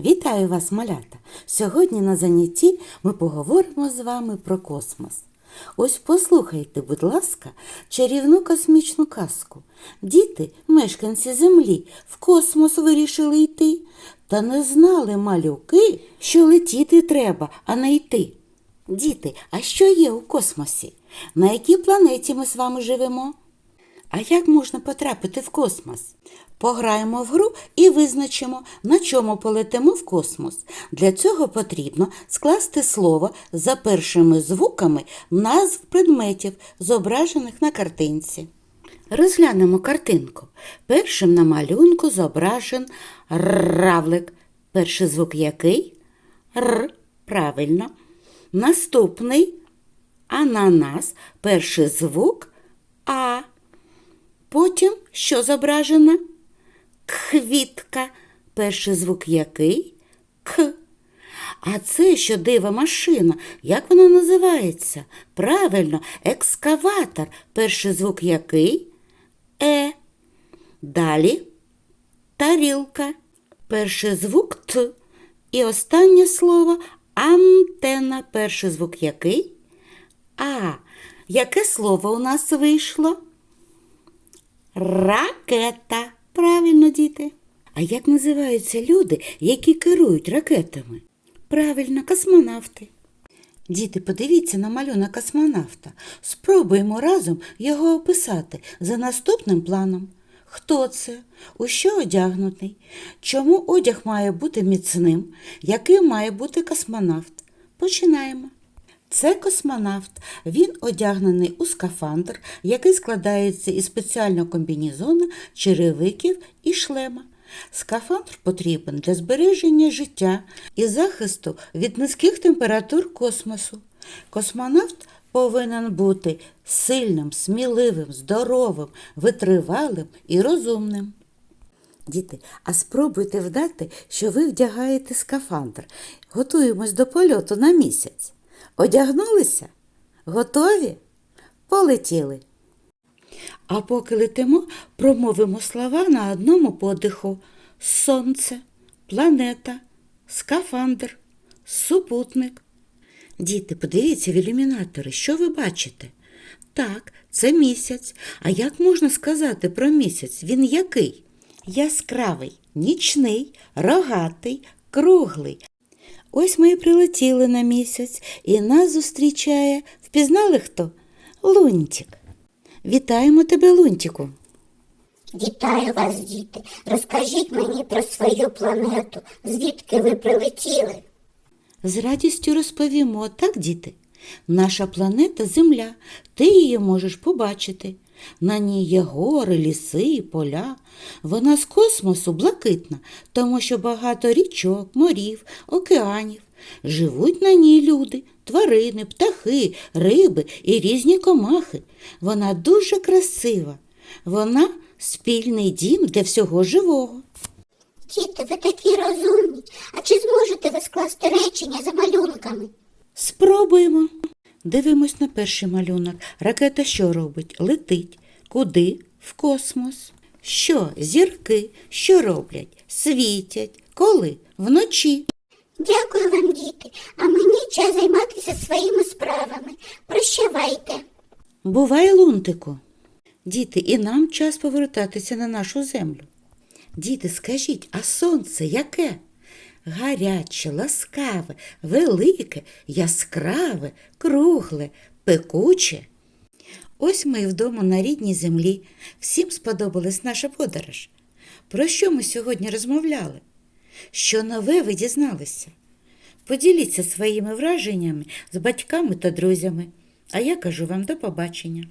Вітаю вас, малята! Сьогодні на занятті ми поговоримо з вами про космос. Ось послухайте, будь ласка, чарівну космічну казку. Діти, мешканці Землі, в космос вирішили йти. Та не знали малюки, що летіти треба, а не йти. Діти, а що є у космосі? На якій планеті ми з вами живемо? А як можна потрапити в космос? Пограємо в гру і визначимо, на чому полетимо в космос. Для цього потрібно скласти слово за першими звуками назв предметів, зображених на картинці. Розглянемо картинку. Першим на малюнку зображен равлик. Перший звук який? Р. Правильно. Наступний ананас. Перший звук А. Потім що зображено? Квітка. Перший звук який? К. А це що дива машина? Як вона називається? Правильно, екскаватор. Перший звук який? Е. Далі тарілка. Перший звук Т. І останнє слово антена. Перший звук який? А. Яке слово у нас вийшло? Ракета. Правильно, діти. А як називаються люди, які керують ракетами? Правильно, космонавти. Діти, подивіться на малюнок космонавта. Спробуємо разом його описати за наступним планом. Хто це? У що одягнутий? Чому одяг має бути міцним? Яким має бути космонавт? Починаємо. Це космонавт. Він одягнений у скафандр, який складається із спеціального комбінезона, черевиків і шлема. Скафандр потрібен для збереження життя і захисту від низьких температур космосу. Космонавт повинен бути сильним, сміливим, здоровим, витривалим і розумним. Діти, а спробуйте вдати, що ви вдягаєте скафандр. Готуємось до польоту на місяць. Одягнулися? Готові? Полетіли. А поки летимо, промовимо слова на одному подиху: сонце, планета, скафандр, супутник. Діти, подивіться в ілюмінатори, що ви бачите? Так, це місяць. А як можна сказати про місяць? Він який? Яскравий, нічний, рогатий, круглий. Ось ми і прилетіли на місяць, і нас зустрічає. Впізнали хто? Лунтик. Вітаємо тебе, Лунтику. Вітаю вас, діти. Розкажіть мені про свою планету, звідки ви прилетіли. З радістю розповімо, так, діти? Наша планета Земля, ти її можеш побачити. На ній є гори, ліси поля. Вона з космосу блакитна, тому що багато річок, морів, океанів. Живуть на ній люди, тварини, птахи, риби і різні комахи. Вона дуже красива. Вона спільний дім для всього живого. Діти, ви такі розумні. А чи зможете ви скласти речення за малюнками? Спробуємо. Дивимось на перший малюнок. Ракета що робить? Летить. Куди? В космос. Що? Зірки? Що роблять? Світять. Коли? Вночі. Дякую вам, діти, а мені час займатися своїми справами. Прощавайте. Буває лунтику. Діти, і нам час повертатися на нашу землю. Діти, скажіть, а сонце яке? Гаряче, ласкаве, велике, яскраве, кругле, пекуче. Ось ми і вдома на рідній землі. Всім сподобалась наша подорож. Про що ми сьогодні розмовляли? Що нове ви дізналися? Поділіться своїми враженнями з батьками та друзями. А я кажу вам до побачення.